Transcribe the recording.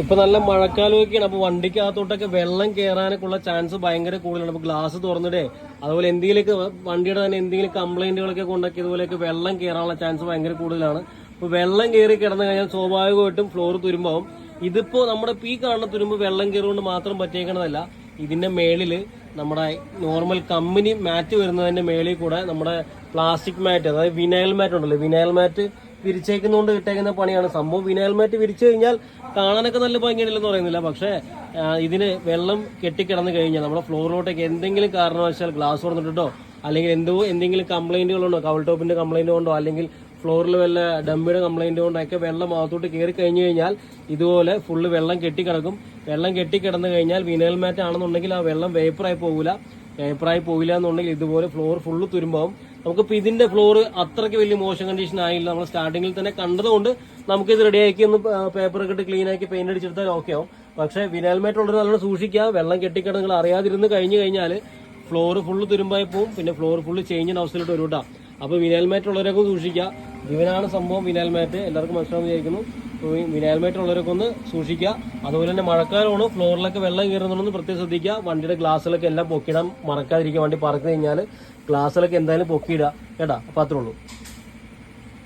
ഇപ്പൊ നല്ല മഴക്കാലമൊക്കെയാണ് അപ്പൊ വണ്ടിക്കകത്തോട്ടൊക്കെ വെള്ളം കയറാനൊക്കെ ചാൻസ് ഭയങ്കര കൂടുതലാണ്. അപ്പൊ ഗ്ലാസ് തുറന്നിടേ അതുപോലെ എന്തെങ്കിലുമൊക്കെ വണ്ടിയുടെ തന്നെ എന്തെങ്കിലും കംപ്ലൈന്റുകളൊക്കെ കൊണ്ടൊക്കെ ഇതുപോലെയൊക്കെ വെള്ളം കയറാനുള്ള ചാൻസ് ഭയങ്കര കൂടുതലാണ്. അപ്പൊ വെള്ളം കയറി കിടന്നു കഴിഞ്ഞാൽ സ്വാഭാവികമായിട്ടും ഫ്ലോർ തുരുമ്പാവും. ഇതിപ്പോ നമ്മുടെ പീ കാണുന്ന തുരുമ്പ് വെള്ളം കയറുകൊണ്ട് മാത്രം പറ്റിയേക്കണതല്ല. ഇതിന്റെ മേളിൽ നമ്മുടെ നോർമൽ കമ്പനി മാറ്റ് വരുന്നതിന്റെ മേളിൽ കൂടെ നമ്മുടെ പ്ലാസ്റ്റിക് മാറ്റ് അതായത് വിനയൽ മാറ്റ് ഉണ്ടല്ലോ. വിനയൽ മാറ്റ് വിരിച്ചേക്കുന്നതുകൊണ്ട് കിട്ടേക്കുന്ന പണിയാണ്. സംഭവം വിനയൽ മാറ്റ് വിരിച്ചു കഴിഞ്ഞാൽ കാണാനൊക്കെ നല്ല ഭംഗിയുണ്ടല്ലെന്ന് പറയുന്നില്ല. പക്ഷേ ഇതിന് വെള്ളം കെട്ടിക്കിടന്നു കഴിഞ്ഞാൽ നമ്മുടെ ഫ്ലോറിലോട്ടേക്ക് എന്തെങ്കിലും കാരണവശാൽ ഗ്ലാസ് തുറന്നിട്ടോ അല്ലെങ്കിൽ എന്തോ എന്തെങ്കിലും കംപ്ലൈന്റുകളുണ്ടോ കവൾ ടോപ്പിന്റെ കംപ്ലൈന്റ് കൊണ്ടോ? അല്ലെങ്കിൽ ഫ്ലോറിൽ വല്ല ഡമ്പിയുടെ കംപ്ലൈന്റ് കൊണ്ടൊക്കെ വെള്ളം അകത്തോട്ട് കയറി കഴിഞ്ഞു കഴിഞ്ഞാൽ ഇതുപോലെ ഫുള്ള് വെള്ളം കെട്ടിക്കിടക്കും. വെള്ളം കെട്ടിക്കിടന്നു കഴിഞ്ഞാൽ വിനയൽ മാറ്റ് ആണെന്നുണ്ടെങ്കിൽ ആ വെള്ളം വേപ്പറായി പോകില്ല വേപ്പറായി പോകില്ല എന്നുണ്ടെങ്കിൽ ഇതുപോലെ ഫ്ലോർ ഫുള്ള് തുരുമ്പാവും. നമുക്കിപ്പോൾ ഇതിന്റെ ഫ്ലോർ അത്രയ്ക്ക് വലിയ മോശം കണ്ടീഷൻ ആയില്ല. നമ്മൾ സ്റ്റാർട്ടിങ്ങിൽ തന്നെ കണ്ടതുകൊണ്ട് നമുക്ക് ഇത് റെഡിയാക്കി ഒന്ന് പേപ്പർ ഒക്കെ ഇട്ട് ക്ലീൻ ആക്കി പെയിന്റ് അടിച്ചെടുത്താൽ ഓക്കെ ആവും. പക്ഷേ വിനയൽ മാറ്റ് ഉള്ളത് നല്ലോണം സൂക്ഷിക്കുക. വെള്ളം കെട്ടിക്കിടന്ന് നിങ്ങൾ അറിയാതിരുന്ന് കഴിഞ്ഞു കഴിഞ്ഞാൽ ഫ്ലോർ ഫുള്ള് തുരുമ്പായി പോവും. പിന്നെ ഫ്ലോർ ഫുള്ള് ചേഞ്ചിന് അവസ്ഥയിലോട്ട് വരും കേട്ടോ അപ്പോൾ വിനയൽ മാറ്റ് ഉള്ളവരൊക്കെ സൂക്ഷിക്കുക. ഇവനാണ് സംഭവം വിനാൽമേറ്റ് എല്ലാവർക്കും മനസ്സിലാവുന്ന വിചാരിക്കുന്നു. വിനയൽ മാറ്റ് ഉള്ളവരൊക്കെ ഒന്ന് സൂക്ഷിക്കുക. അതുപോലെ തന്നെ മഴക്കാലമാണ്. ഫ്ലോറിലൊക്കെ വെള്ളം കയറുന്നുണ്ടെന്ന് പ്രത്യേകം ശ്രദ്ധിക്കുക. വണ്ടിയുടെ ഗ്ലാസ്സിലൊക്കെ എല്ലാം പൊക്കിയിടാൻ മറക്കാതിരിക്കുക. വണ്ടി പറക്കു കഴിഞ്ഞാൽ ഗ്ലാസ്സിലൊക്കെ എന്തായാലും പൊക്കിയിടുക. കേട്ടാ? അപ്പോൾ അത്രേ ഉള്ളൂ.